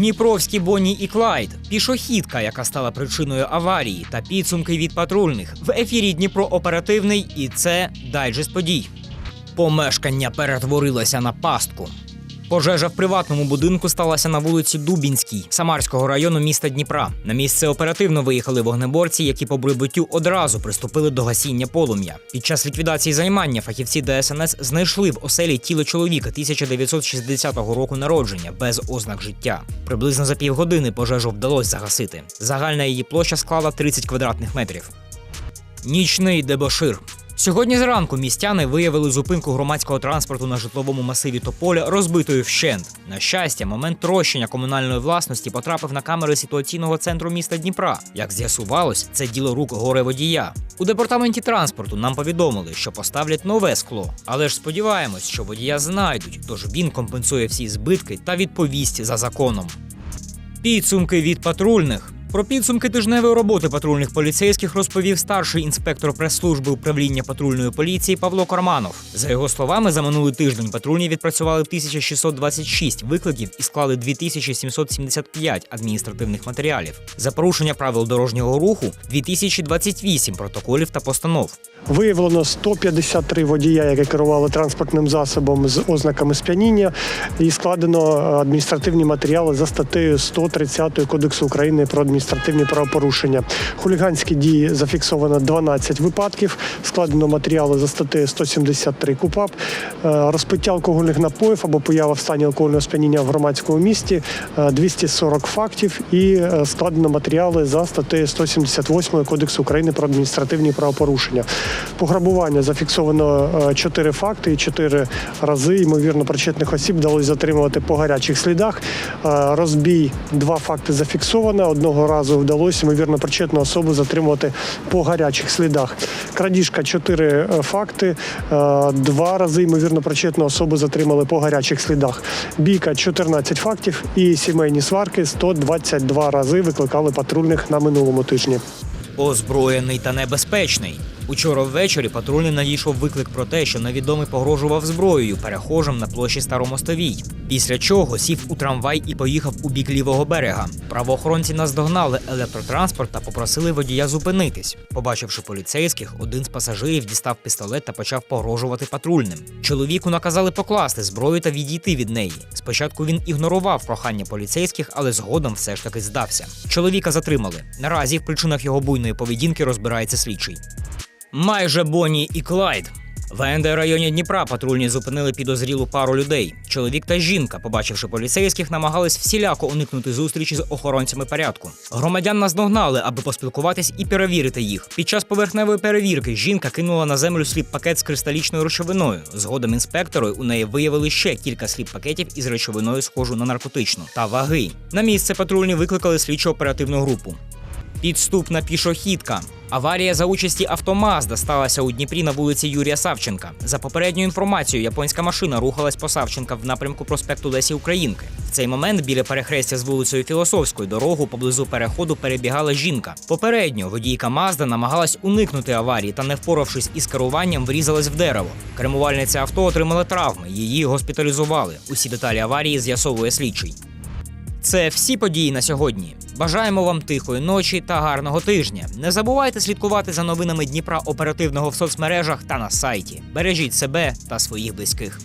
Дніпровські Бонні і Клайд, пішохідка, яка стала причиною аварії, та підсумки від патрульних в ефірі Дніпро оперативний, і це дайджест подій. Помешкання перетворилося на пастку. Пожежа в приватному будинку сталася на вулиці Дубінській Самарського району міста Дніпра. На місце оперативно виїхали вогнеборці, які по прибуттю одразу приступили до гасіння полум'я. Під час ліквідації займання фахівці ДСНС знайшли в оселі тіло чоловіка 1960 року народження без ознак життя. Приблизно за півгодини пожежу вдалося загасити. Загальна її площа склала 30 квадратних метрів. Нічний дебошир. Сьогодні зранку містяни виявили зупинку громадського транспорту на житловому масиві Тополя розбитою вщент. На щастя, момент трощення комунальної власності потрапив на камери ситуаційного центру міста Дніпра. Як з'ясувалось, це діло рук горе водія. У департаменті транспорту нам повідомили, що поставлять нове скло, але ж сподіваємось, що водія знайдуть, тож він компенсує всі збитки та відповість за законом. Підсумки від патрульних. Про підсумки тижневої роботи патрульних поліцейських розповів старший інспектор прес-служби управління патрульної поліції Павло Карманов. За його словами, за минулий тиждень патрульні відпрацювали 1626 викликів і склали 2775 адміністративних матеріалів. За порушення правил дорожнього руху 2028 протоколів та постанов. Виявлено 153 водія, які керували транспортним засобом з ознаками сп'яніння, і складено адміністративні матеріали за статтею 130 Кодексу України про адміністративні правопорушення. Хуліганські дії зафіксовано 12 випадків. Складено матеріали за статтею 173 КУПАП, Е, розпиття алкогольних напоїв або поява в стані алкогольного сп'яніння в громадському місті е, 240 фактів і е, складено матеріали за статтею 178 Кодексу України про адміністративні правопорушення. Пограбування зафіксовано 4 факти і 4 рази. Ймовірно, причетних осіб вдалося затримувати по гарячих слідах. Е, Розбій два факти зафіксовано. Одного разу вдалося ймовірно причетну особу затримувати по гарячих слідах. Крадіжка чотири факти. Е, Два рази ймовірно причетну особу затримали по гарячих слідах. Бійка 14 фактів і сімейні сварки 122 рази викликали патрульних на минулому тижні. Озброєний та небезпечний. Учора ввечері патрульний надійшов виклик про те, що невідомий погрожував зброєю перехожим на площі Старомостовій. Після чого сів у трамвай і поїхав у бік лівого берега. Правоохоронці наздогнали електротранспорт та попросили водія зупинитись. Побачивши поліцейських, один з пасажирів дістав пістолет та почав погрожувати патрульним. Чоловіку наказали покласти зброю та відійти від неї. Спочатку він ігнорував прохання поліцейських, але згодом все ж таки здався. Чоловіка затримали. Наразі в причинах його буйної поведінки розбирається слідчий. Майже Бонні і Клайд. В АНД районі Дніпра патрульні зупинили підозрілу пару людей. Чоловік та жінка, побачивши поліцейських, намагались всіляко уникнути зустрічі з охоронцями порядку. Громадян наздогнали, аби поспілкуватись і перевірити їх. Під час поверхневої перевірки жінка кинула на землю сліп пакет з кристалічною речовиною. Згодом інспектори у неї виявили ще кілька сліп пакетів із речовиною, схожу на наркотичну та ваги. На місце патрульні викликали слідчо оперативну групу. Підступна пішохідка. Аварія за участі автомазда сталася у Дніпрі на вулиці Юрія Савченка. За попередньою інформацією, японська машина рухалась по Савченка в напрямку проспекту Лесі Українки. В цей момент біля перехрестя з вулицею Філософською дорогу поблизу переходу перебігала жінка. Попередньо водійка Мазда намагалась уникнути аварії та, не впоравшись із керуванням, врізалась в дерево. Кермувальниця авто отримала травми. Її госпіталізували. Усі деталі аварії з'ясовує слідчий. Це всі події на сьогодні. Бажаємо вам тихої ночі та гарного тижня. Не забувайте слідкувати за новинами Дніпра оперативного в соцмережах та на сайті. Бережіть себе та своїх близьких.